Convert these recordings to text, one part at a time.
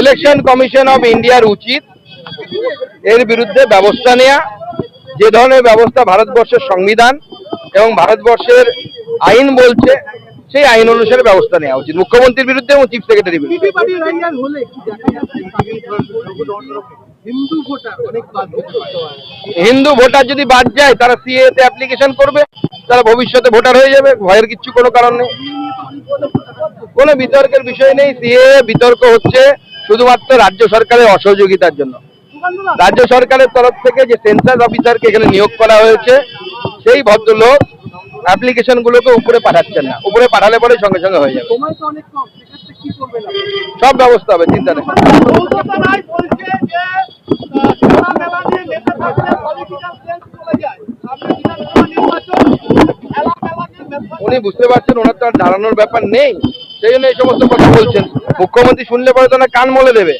Election commission of ইন্ডিয়ার উচিত এর বিরুদ্ধে ব্যবস্থা নেওয়া যে ধরনের ব্যবস্থা ভারতবর্ষের সংবিধান এবং ভারতবর্ষের আইন বলছে সেই আইন অনুসারে ব্যবস্থা নেওয়া উচিত। মুখ্যমন্ত্রীর বিরুদ্ধে এবং চিফ সেক্রেটারির বিরুদ্ধে। হিন্দু ভোটার যদি বাদ যায় তারা সিএ তে অ্যাপ্লিকেশন করবে। তারা ভবিষ্যতে ভোটার হয়ে যাবে, ভয়ের কিচ্ছু কোনো কারণ নেই। কোনো বিতর্কের বিষয় নেই সিএ বিতর্ক হচ্ছে শুধুমাত্র রাজ্য সরকারের অসহযোগিতার জন্য। রাজ্য সরকারের তরফ থেকে যে সেন্সাস অফিসারকে এখানে নিয়োগ করা হয়েছে, সেই ভদ্রলোক অ্যাপ্লিকেশন গুলোকে উপরে পাঠাচ্ছেন না। উপরে পাঠালে পরে সঙ্গে সঙ্গে হয়ে যাবে? সব ব্যবস্থা হবে, চিন্তা নেই। উনি বুঝতে পারছেন ওনার তো আর দাঁড়ানোর ব্যাপার নেই। সেই জন্য এই সমস্ত কথা বলছেন। মুখ্যমন্ত্রী শুনলে পরে তো না কান মলে দেবে।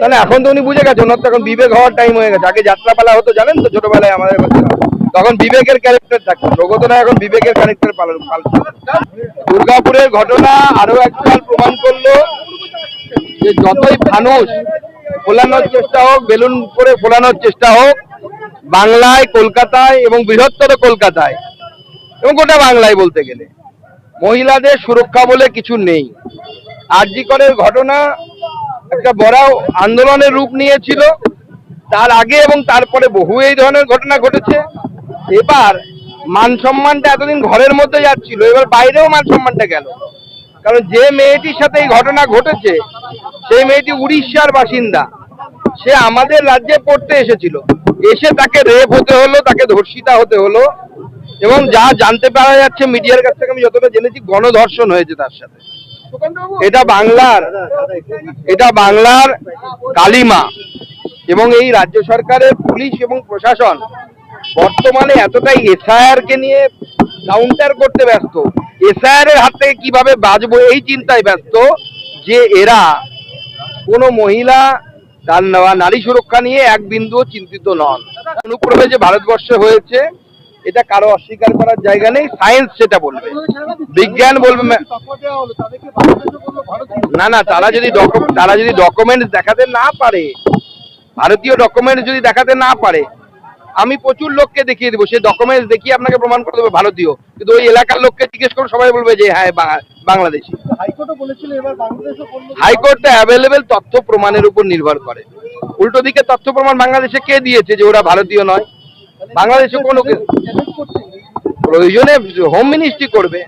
তাহলে এখন তো উনি বুঝে গেছে ওনার তো এখন বিবেক হওয়ার টাইম হয়ে গেছে। আগে যাত্রাপালা হতো, জানেন তো, ছোটবেলায় আমাদের তখন বিবেকের ক্যারেক্টার থাকতো। না এখন বিবেকের ক্যারেক্টার পালন দুর্গাপুরের ঘটনা আরও একবার প্রমাণ করল যে যতই ফানুস, ফোলানোর চেষ্টা হোক, বেলুন করে ফোলানোর চেষ্টা হোক বাংলায়, কলকাতায় এবং বৃহত্তর কলকাতায়। এবং গোটা বাংলায় বলতে গেলে। মহিলাদের সুরক্ষা বলে কিছু নেই। আরজিকরের ঘটনা একটা বড় আন্দোলনের রূপ নিয়েছিল। তার আগে এবং তারপরে বহু এই ধরনের ঘটনা ঘটেছে। এবার মান সম্মানটা এতদিন ঘরের মধ্যে যাচ্ছিল, এবার বাইরেও মান সম্মানটা গেল। কারণ যে মেয়েটির সাথে এই ঘটনা ঘটেছে, সেই মেয়েটি উড়িষ্যার বাসিন্দা। সে আমাদের রাজ্যে পড়তে এসেছিল। এসে তাকে রেপ হতে হলো তাকে ধর্ষিতা হতে হলো এবং যা জানতে পারা যাচ্ছে মিডিয়ার কাছ থেকে আমি যতটা জেনেছি গণধর্ষণ হয়েছে তার সাথে। এটা বাংলার এটা বাংলার কালিমা এবং এই রাজ্য সরকারের পুলিশ এবং প্রশাসন বর্তমানে এতটাই এসআইআর কে নিয়ে কাউন্টার করতে ব্যস্ত। এসআইআর এর হাত থেকে কীভাবে বাঁচবো এই চিন্তায় ব্যস্ত যে এরা কোনো মহিলা তার নারী সুরক্ষা নিয়ে এক বিন্দুও চিন্তিত নন। অনুক্রমে যে ভারতবর্ষে হয়েছে। এটা কারও অস্বীকার করার জায়গা নেই, সায়েন্স সেটা বলবে। বিজ্ঞান বলবে না না, তারা যদি তারা যদি ডকুমেন্টস দেখাতে না পারে, ভারতীয় ডকুমেন্টস যদি দেখাতে না পারে আমি প্রচুর লোককে দেখিয়ে দেবো সেই ডকুমেন্টস দেখিয়ে আপনাকে প্রমাণ করে দেবে ভারতীয়। কিন্তু ওই এলাকার লোককে জিজ্ঞেস করে সবাই বলবে যে হ্যাঁ বাংলাদেশি। হাইকোর্টে অ্যাভেলেবেল তথ্য প্রমাণের উপর নির্ভর করে। উল্টো দিকে তথ্য প্রমাণ বাংলাদেশে কে দিয়েছে যে ওরা ভারতীয় নয়? বাংলাদেশে কোনো প্রয়োজনে হোম মিনিস্ট্রি করবে।